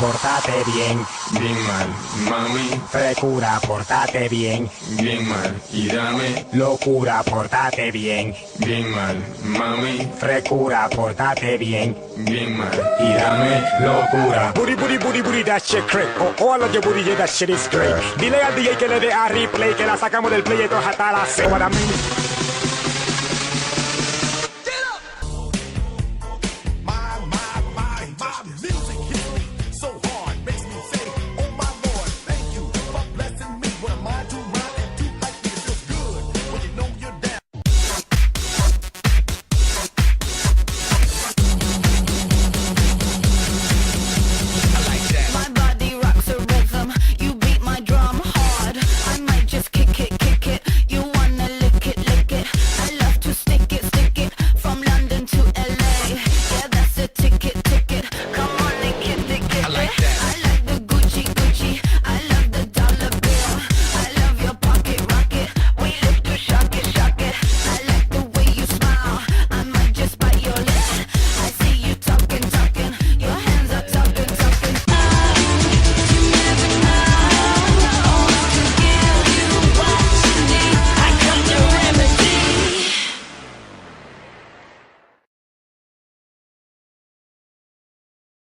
portate bien. Bien mal, mami, Frecura, portate bien. bien mal. Y dame, Locura, portate bien. bien mal, mami, Frecura, portate bien. bien mal. Y dame locura. Booty, booty, booty, booty, that shit crack. Oh, oh, I love your booty, yeah, that shit is great. Dile al DJ que le dé a replay, que la sacamos del play y esto hasta la C.